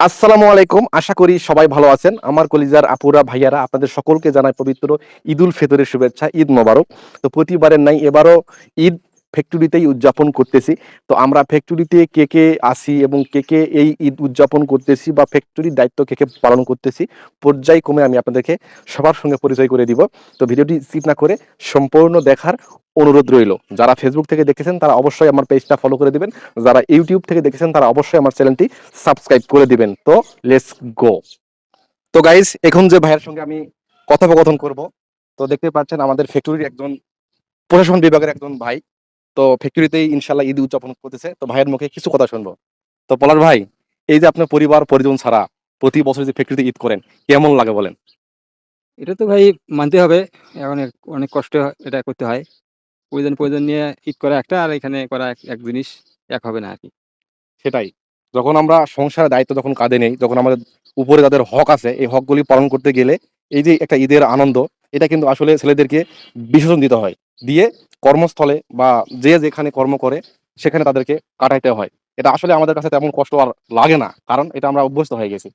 আসসালামু আলাইকুম। আশা করি সবাই ভালো আছেন। আমার কলিজার আপুরা, ভাইয়ারা, আপনাদের সকলকে জানাই পবিত্র ঈদুল ফেতরের শুভেচ্ছা, ঈদ মোবারক। তো প্রতিবারের নাই, এবারও ঈদ ফ্যাক্টরিতেই উদযাপন করতেছি। তো আমরা ফ্যাক্টরিতে কে কে আসি এবং কে কে এই ঈদ উদযাপন করতেছি বা ফ্যাক্টরির দায়িত্ব কে কে পালন করতেছি, পর্যায়ক্রমে আমি আপনাদেরকে সবার সঙ্গে পরিচয় করে দিব। তো ভিডিওটি স্কিপ না করে সম্পূর্ণ দেখার অনুরোধ রইল। যারা ফেসবুক থেকে দেখেছেন, তারা অবশ্যই আমার পেজটা ফলো করে দিবেন। যারা ইউটিউব থেকে দেখেছেন, তারা অবশ্যই আমার চ্যানেলটি সাবস্ক্রাইব করে দিবেন। তো লেটস গো তো গাইস এখন যে ভাইয়ের সঙ্গে আমি কথোপকথন করব, তো দেখতে পাচ্ছেন আমাদের ফ্যাক্টরির একজন প্রশাসন বিভাগের একজন ভাই। তো ফ্যাক্টরিতেই ইনশাল্লাহ ঈদ উদযাপন করতেছে। তো ভাইয়ের মুখে কিছু কথা শুনব। তো পলার ভাই, এই যে আপনার পরিবার, পরিজন ছাড়া প্রতি বছর যে ফ্যাক্টরিতে ঈদ করেন, কেমন লাগে বলেন? এটা তো ভাই মানতে হবে। এখন অনেক কষ্ট এটা করতে হয়। প্রয়োজন প্রয়োজন নিয়ে ঈদ করা একটা আর এখানে করা এক- জিনিস এক হবে না আর কি সেটাই। যখন আমরা সংসারের দায়িত্ব যখন কাঁধে নেই যখন আমাদের উপরে যাদের হক আছে এই হকগুলি পালন করতে গেলে এই যে একটা ঈদের আনন্দ এটা কিন্তু আসলে ছেলেদেরকে বিসর্জন দিতে হয়। দিয়ে কর্মস্থলে বা যে যেখানে কর্ম করে সেখানে তাদেরকে কাটাইতে হয়। এটা আসলে আমাদের কাছে তেমন কষ্ট আর লাগে না কারণ এটা আমরা অভ্যস্ত হয়ে গেছি।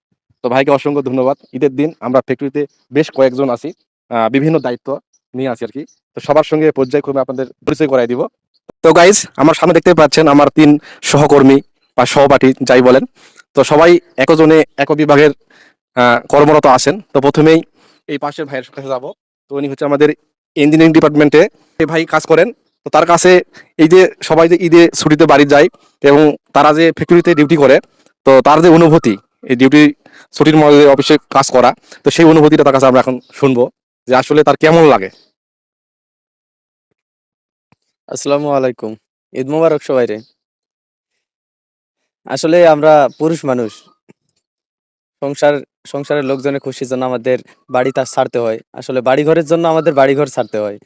তো ভাইকে অসংখ্য ধন্যবাদ। ঈদের দিন আমরা ফ্যাক্টরিতে বেশ কয়েকজন আছি। আহ, বিভিন্ন দায়িত্ব নিয়ে আছি আর কি। তো সবার সঙ্গে পর্যায়ক্রমে আপনাদের পরিচয় করাই দিব। তো গাইজ আমার সামনে দেখতে পাচ্ছেন আমার তিন সহকর্মী বা সহপাঠী, যাই বলেন। তো সবাই একজনে এক বিভাগের কর্মরত আছেন। তো প্রথমেই এই পাশের ভাইয়ের কাছে যাব। তো উনি হচ্ছে আমাদের ইঞ্জিনিয়ারিং ডিপার্টমেন্টে এই ভাই কাজ করেন। তো তার কাছে এই যে সবাই যে ঈদে ছুটিতে বাড়ি যায় এবং তারা যে ফ্যাক্টরিতে ডিউটি করে, তো তার যে অনুভূতি, এই ডিউটি ছুটির মধ্যে অফিসে কাজ করা, তো সেই অনুভূতিটা তার কাছে আমরা এখন শুনব। যে আসলে তার কেমন লাগে? আসসালামু আলাইকুম। ঈদ মোবারক সবাই রে। আসলে আমরা পুরুষ মানুষ। সংসার, সংসারের লোকজনের খুশির জন্য আমাদের বাড়ি তার ছাড়তে হয়। আসলে বাড়ি ঘরের জন্য আমাদের বাড়ি ঘর ছাড়তে হয়।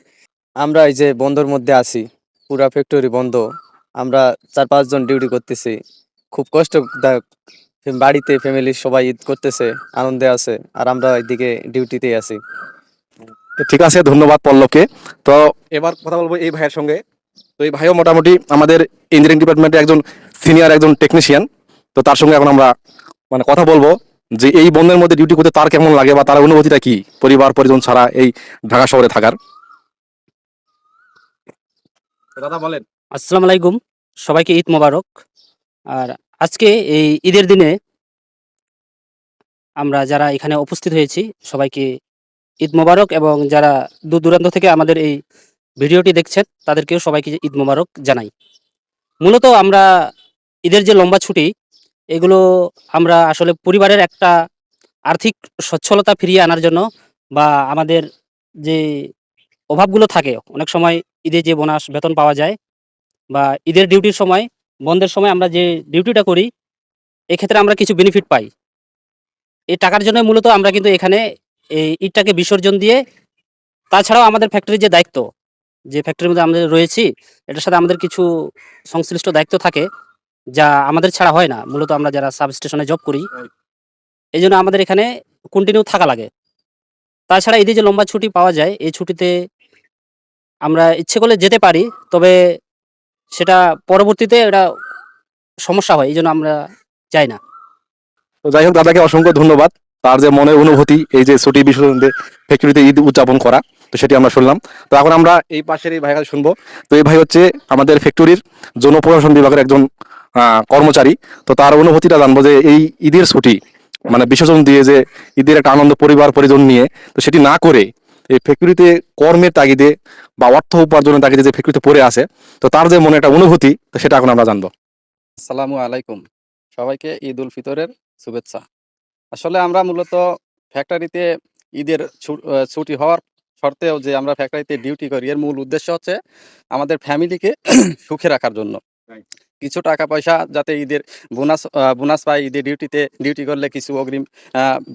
আমরা এই যে বন্ধর মধ্যে আছি, পুরা ফ্যাক্টরি বন্ধ। আমরা চার পাঁচজন ডিউটি করতেছি। খুব কষ্টদায়ক। বাড়িতে ফ্যামিলির সবাই ঈদ করতেছে, আনন্দে আছে। আর আমরা এদিকে ডিউটিতেই আছি। তো ঠিক আছে, ধন্যবাদ পল্লবকে। তো এবার কথা বলব এই ভাইয়ের সঙ্গে। তো এই ভাইও মোটামুটি আমাদের ইঞ্জিনিয়ারিং ডিপার্টমেন্টে একজন সিনিয়র একজন টেকনিশিয়ান তো তার সঙ্গে এখন আমরা মানে কথা বলব যে এই বন্ধের মধ্যে ডিউটি করতে তার কেমন লাগে বা তার অনুভূতিটা কি পরিবার, পরিজন ছাড়া এই ঢাকা শহরে থাকার? দাদা বলেন। আসসালামু আলাইকুম, সবাইকে ঈদ মোবারক। আর আজকে এই ঈদের দিনে আমরা যারা এখানে উপস্থিত হয়েছি, সবাইকে ঈদ মোবারক এবং যারা দূর দূরান্ত থেকে আমাদের এই ভিডিওটি দেখছেন, তাদেরকেও সবাইকে ঈদ মোবারক জানাই। মূলত আমরা ঈদের যে লম্বা ছুটি, এগুলো আমরা আসলে পরিবারের একটা আর্থিক সচ্ছলতা ফিরিয়ে আনার জন্য বা আমাদের যে অভাবগুলো থাকে, অনেক সময় ঈদে যে বোনাস, বেতন পাওয়া যায় বা ঈদের ডিউটির সময়, বন্ধের সময় আমরা যে ডিউটিটা করি, এক্ষেত্রে আমরা কিছু বেনিফিট পাই। এই টাকার জন্য মূলত আমরা কিন্তু এখানে এই ইটটাকে বিসর্জন দিয়ে, তাছাড়াও আমাদের ফ্যাক্টরির যে দায়িত্ব, যে ফ্যাক্টরির মধ্যে আমাদের রয়েছি, এটার সাথে আমাদের কিছু সংশ্লিষ্ট দায়িত্ব থাকে, যা আমাদের ছাড়া হয় না। মূলত আমরা যারা সাব স্টেশনে জব করি এই জন্য আমাদের এখানে কন্টিনিউ থাকা লাগে। তাছাড়া ঈদে যে লম্বা ছুটি পাওয়া যায়, এই ছুটিতে আমরা ইচ্ছে করলে যেতে পারি, তবে সেটা পরবর্তীতে এটা সমস্যা হয় এই জন্য আমরা যাই না। তো যাই হোক, দাদাকে অসংখ্য ধন্যবাদ। তার যে মনের অনুভূতি, এই যে ছুটি বিসর্জন ফ্যাক্টরিতে ঈদ উদযাপন করা, তো সেটি আমরা শুনলাম। তো এখন আমরা এই পাশের এই ভাইয়ের শুনব। তো এই ভাই হচ্ছে আমাদের ফ্যাক্টরির জনপ্রশাসন বিভাগের একজন কর্মচারী। তো তার অনুভূতিটা জানব যে এই ঈদের ছুটি মানে বিসর্জন দিয়ে যে ঈদের একটা আনন্দ পরিবার, পরিজন নিয়ে, তো সেটি না করে এই ফ্যাক্টরিতে কর্মের তাগিদে বা অর্থ উপার্জনের তাগিদে যে ফ্যাক্টরিতে পড়ে আছে, তো তার যে মনে একটা অনুভূতি, তো সেটা এখন আমরা জানব। আসসালামু আলাইকুম। সবাইকে ঈদ উল ফিতরের শুভেচ্ছা। আসলে আমরা মূলত ফ্যাক্টরিতে ঈদের ছুটি হওয়ার শর্তেও যে আমরা ফ্যাক্টরিতে ডিউটি করি এর মূল উদ্দেশ্য হচ্ছে আমাদের ফ্যামিলিকে সুখে রাখার জন্য। কিছু টাকা পয়সা যাতে ঈদের বোনাস বোনাস পাই ঈদের ডিউটিতে ডিউটি করলে কিছু অগ্রিম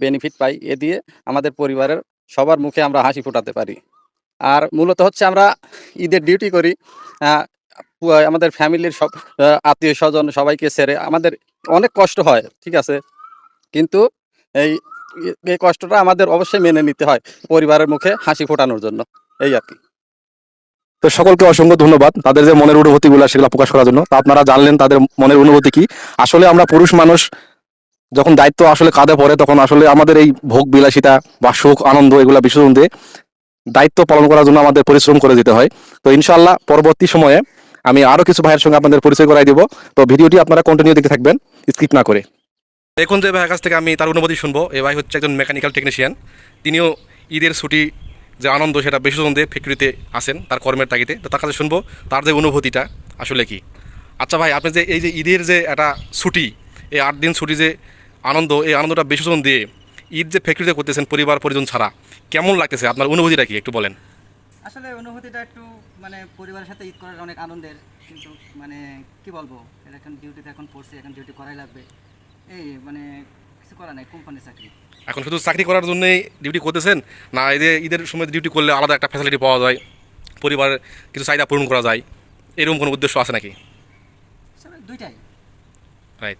বেনিফিট পাই এ দিয়ে আমাদের পরিবারের সবার মুখে আমরা হাসি ফোটাতে পারি। আর মূলত হচ্ছে আমরা ঈদের ডিউটি করি আমাদের ফ্যামিলির সব আত্মীয় স্বজন সবাইকে ছেড়ে আমাদের অনেক কষ্ট হয় ঠিক আছে? কিন্তু এই এই কষ্টটা আমাদের অবশ্যই মেনে নিতে হয় পরিবারের মুখে হাসি ফোটানোর জন্য। এই আর কি। তো সকলকে অসংখ্য ধন্যবাদ। তাদের যে মনের অনুভূতিগুলো সেগুলো প্রকাশ করার জন্য। আপনারা জানলেন তাদের মনের অনুভূতি কি। আসলে আমরা পুরুষ মানুষ, যখন দায়িত্ব আসলে কাঁধে পড়ে, তখন আসলে আমাদের এই ভোগ, বিলাসিতা বা সুখ, আনন্দ এগুলা বিসর্জন দিয়ে দায়িত্ব পালন করার জন্য আমাদের পরিশ্রম করে দিতে হয়। তো ইনশাআল্লাহ পরবর্তী সময়ে আমি আরও কিছু ভাইয়ের সঙ্গে আপনাদের পরিচয় করাই দিব। তো ভিডিওটি আপনারা কন্টিনিউ দেখতে থাকবেন। স্কিপ না করে। এখন যে ভাইয়ের কাছ থেকে আমি তার অনুমতি শুনব, এ ভাই হচ্ছে একজন মেকানিক্যাল টেকনিশিয়ান তিনিও ঈদের ছুটি যে আনন্দ সেটা বিসর্জন দিয়ে ফ্যাক্টরিতে আসেন তার কর্মের তাগিদে। তো তার কাছে শুনব, তার যে অনুভূতিটা আসলে কি। আচ্ছা ভাই, আপনি যে এই যে ঈদের যে একটা ছুটি, এই আট দিন ছুটি যে আনন্দ, এই আনন্দটা বিসর্জন দিয়ে ঈদ যে ফ্যাক্টরিতে করতেছেন পরিবার, পরিজন ছাড়া, কেমন লাগতেছে? আপনার অনুভূতিটা কি, একটু বলেন। আসলে অনুভূতিটা একটু মানে পরিবারের সাথে ঈদ করার অনেক আনন্দের, কিন্তু মানে কি বলব? এখন ডিউটিতে এখন পড়ছি, এখন ডিউটি করাই লাগবে। এই মানে কিছু করার নাই কোম্পানির চাকরি। এখন শুধু চাকরি করার জন্যই ডিউটি করতেছেন? না এদের ঈদের সময় ডিউটি করলে আলাদা একটা ফ্যাসিলিটি পাওয়া যায় পরিবারের কিছু চাহিদা পূরণ করা যায় এরকম কোনো উদ্দেশ্য আছে নাকি? দুইটাই। রাইট